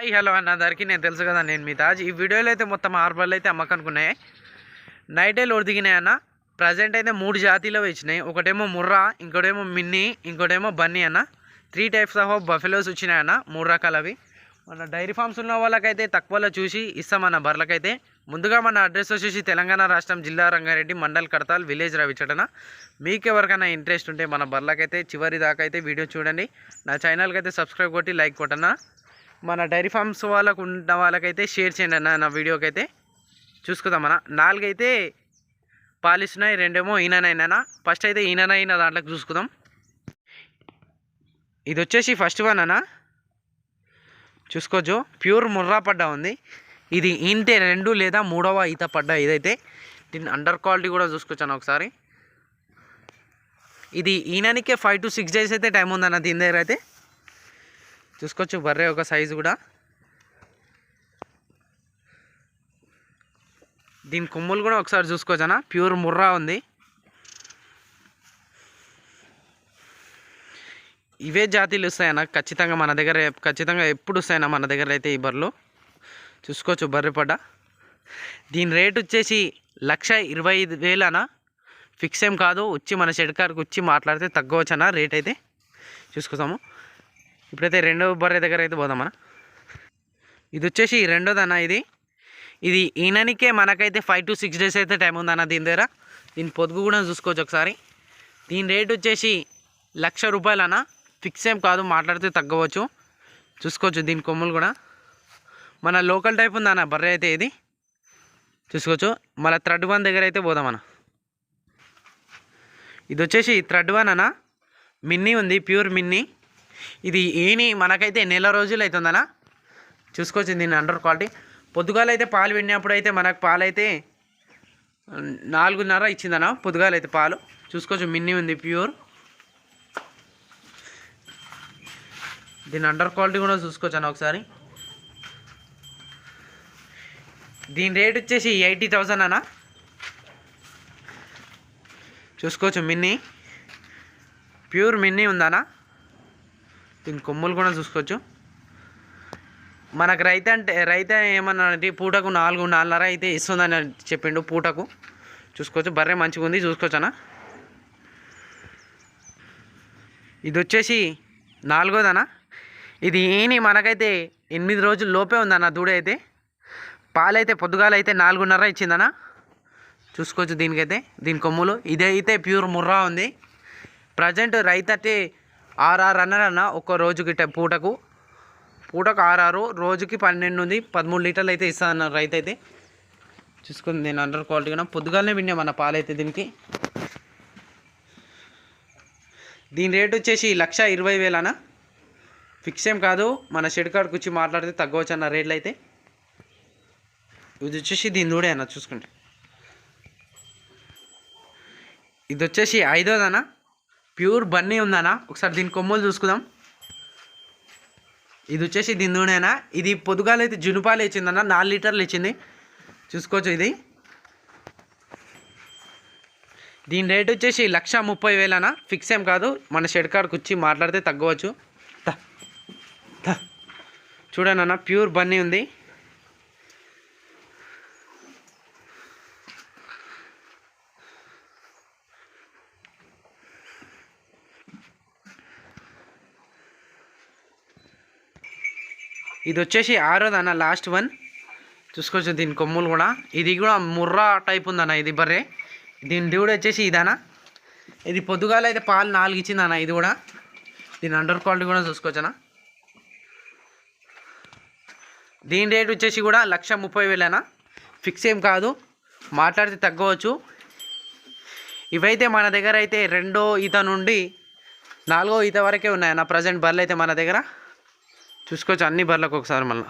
Hi hello అన్న అందరికీ నేను తెలుసు కదా నేను మీ తాజ్. ఈ వీడియోలో అయితే మొత్తం హార్బర్లు అయితే అమ్మకానికి ఉన్నాయి నైటే లోడ్ దిగినాయి అన్న. ప్రజెంట్ అయితే మూడు జాతీలో వచ్చినాయి ఒకటేమో ముర్రా ఇంకోటేమో మిన్నీ ఇంకోటేమో బన్నీ అన్న. త్రీ టైప్స్ ఆఫ్ బఫెలోస్ వచ్చినాయి అన్న మూడు రకాలవి. మన డైరీ ఫార్మ్స్ ఉన్న వాళ్ళకైతే తక్కువలో చూసి ఇస్తామన్న బర్లకైతే ముందుగా మన అడ్రస్ వచ్చేసి తెలంగాణ రాష్ట్రం జిల్లా రంగారెడ్డి మండల్ కడతాల్ విలేజ్ రవిచటన. మీకు ఎవరికైనా ఇంట్రెస్ట్ ఉంటే మన బర్లకైతే చివరి దాకా అయితే వీడియో చూడండి. నా ఛానల్కి అయితే సబ్స్క్రైబ్ కొట్టి లైక్ కొట్టనా. మన డైరీ ఫార్మ్స్ వాళ్ళకు ఉన్న వాళ్ళకైతే షేర్ చేయండి అన్న నా వీడియోకి అయితే చూసుకుందాం అన్న. నాలుగైతే పాలిస్తున్నాయి రెండేమో ఈననైనా ఫస్ట్ అయితే ఈననైన దాంట్లోకి చూసుకుందాం. ఇది వచ్చేసి ఫస్ట్ వన్ అన్న. చూసుకోవచ్చు ప్యూర్ ముర్రా పడ్డా ఉంది. ఇది ఇంటే రెండు లేదా మూడవ ఈత పడ్డా ఇదైతే. దీని అండర్ క్వాలిటీ కూడా చూసుకొచ్చాను ఒకసారి. ఇది ఈయననికే ఫైవ్ టు సిక్స్ డేస్ అయితే టైం ఉందన్న దీని దగ్గర అయితే. చూసుకోవచ్చు బర్రె ఒక సైజు కూడా. దీని కొమ్ములు కూడా ఒకసారి చూసుకోవచ్చు ప్యూర్ ముర్రా ఉంది. ఇవే జాతీలు వస్తాయన్న ఖచ్చితంగా మన దగ్గర ఖచ్చితంగా ఎప్పుడు వస్తాయన్న మన దగ్గర అయితే ఈ బర్రెలు. చూసుకోవచ్చు బర్రె పడ్డ. దీని రేట్ వచ్చేసి లక్ష ఇరవై ఐదు వేలన ఫిక్స్ ఏం కాదు వచ్చి మన షెడ్కార్కి వచ్చి మాట్లాడితే తగ్గవచ్చు రేట్ అయితే. చూసుకుందాము. ఇప్పుడైతే రెండవ బర్రె దగ్గర అయితే పోదామన్న ఇది వచ్చేసి రెండోదన్న ఇది. ఇది ఈయననికే మనకైతే ఫైవ్ టు సిక్స్ డేస్ అయితే టైం ఉందన్న దీని దగ్గర. దీని పొదుగు కూడా చూసుకోవచ్చు ఒకసారి. దీని రేట్ వచ్చేసి లక్ష రూపాయలన్న. ఫిక్స్ ఏం కాదు మాట్లాడితే తగ్గవచ్చు. చూసుకోవచ్చు దీని కొమ్ములు కూడా. మన లోకల్ టైప్ ఉందన్న బర్రె అయితే ఇది. చూసుకోవచ్చు. మళ్ళీ థ్రెడ్ వన్ దగ్గర అయితే పోదామన్న. ఇది వచ్చేసి థ్రెడ్ వన్ అన్న. మిన్నీ ఉంది ప్యూర్ మిన్నీ. ఇది ఈని మనకైతే నెల రోజులు అవుతుందనా చూసుకోవచ్చు దీని అండర్ క్వాలిటీ. పొద్దుగాల అయితే పాలు విన్నప్పుడు అయితే మనకు పాలు అయితే నాలుగున్నర ఇచ్చిందనా? పొద్దుగాల అయితే పాలు చూసుకోవచ్చు మిన్నీ ఉంది ప్యూర్. దీని అండర్ క్వాలిటీ కూడా చూసుకోవచ్చు అన్న ఒకసారి. దీని రేట్ వచ్చేసి ఎయిటీ థౌజండ్ అన్న చూసుకోవచ్చు మిన్నీ. ప్యూర్ మిన్నీ ఉందన్నా దీని కొమ్ములు కూడా చూసుకోవచ్చు. మనకు రైతు అంటే రైతు ఏమన్నా అంటే పూటకు నాలుగు నాలుగున్నర అయితే ఇస్తుందని చెప్పిండు పూటకు. చూసుకోవచ్చు బర్రె మంచిగా ఉంది చూసుకోవచ్చు అన్న. ఇది వచ్చేసి నాలుగోదనా ఇది ఏని మనకైతే ఎనిమిది రోజుల లోపే ఉందన్న దూడ అయితే. పాలైతే పొద్దుగాల అయితే నాలుగున్నర ఇచ్చిందన్న చూసుకోవచ్చు దీనికైతే దీని కొమ్ములు. ఇదైతే ప్యూర్ ముర్రా ఉంది. ప్రజెంట్ రైతు అంటే ఆర్ఆర్ అన్నారన్న ఒక్క రోజుకి టె- పూటకు పూటకు ఆర్ఆరు రోజుకి పన్నెండు ఉంది పదమూడు లీటర్లు అయితే ఇస్తానన్నారు రైతు అయితే చూసుకుంది నేను అండర్ క్వాలిటీ కూడా పొద్దుగాలనే విన్నామన్న పాలైతే దీనికి. దీని రేట్ వచ్చేసి లక్ష ఇరవై వేలనా ఫిక్స్ ఏం కాదు మన షెడ్ కార్డ్కి వచ్చి మాట్లాడితే తగ్గవచ్చు అన్న రేట్లు అయితే ఇది వచ్చేసి దీని దూడే అన్న చూసుకోండి ఇది వచ్చేసి ఐదోదనా ప్యూర్ బన్నీ ఉందనా ఒకసారి దీని కొమ్మలు చూసుకుందాం. ఇది వచ్చేసి దీని నూనెనా? ఇది పొద్దుగాల అయితే జునుపాలు ఇచ్చిందన్న నాలుగు లీటర్లు ఇచ్చింది చూసుకోవచ్చు ఇది. దీని రేట్ వచ్చేసి లక్ష ముప్పై వేలనా ఫిక్స్ ఏం కాదు. మన షెడ్ కార్డ్కి వచ్చి మాట్లాడితే తగ్గవచ్చు. చూడనన్నా చూడండి ప్యూర్ బన్నీ ఉంది. ఇది వచ్చేసి ఆరోది అన్న లాస్ట్ వన్ చూసుకోవచ్చు దీని కొమ్ములు కూడా. ఇది కూడా ముర్రా టైప్ ఉందన్న ఇది బర్రె. దీని దేవుడు వచ్చేసి ఇదనా ఇది పొద్దుగాల అయితే పాలు నాలుగు ఇచ్చిందన్న ఇది కూడా. దీని అండర్ క్వాలిటీ కూడా చూసుకోవచ్చనా దీని రేట్ వచ్చేసి కూడా లక్ష ముప్పై వేలేనా ఫిక్స్ ఏం కాదు. మాట్లాడితే తగ్గవచ్చు. ఇవైతే మన దగ్గర అయితే రెండో ఈత నుండి నాలుగో ఈత వరకే ఉన్నాయన్న. ప్రజెంట్ బర్రెలు అయితే మన దగ్గర. చూసుకోవచ్చు అన్ని బర్లకు ఒకసారి మళ్ళీ.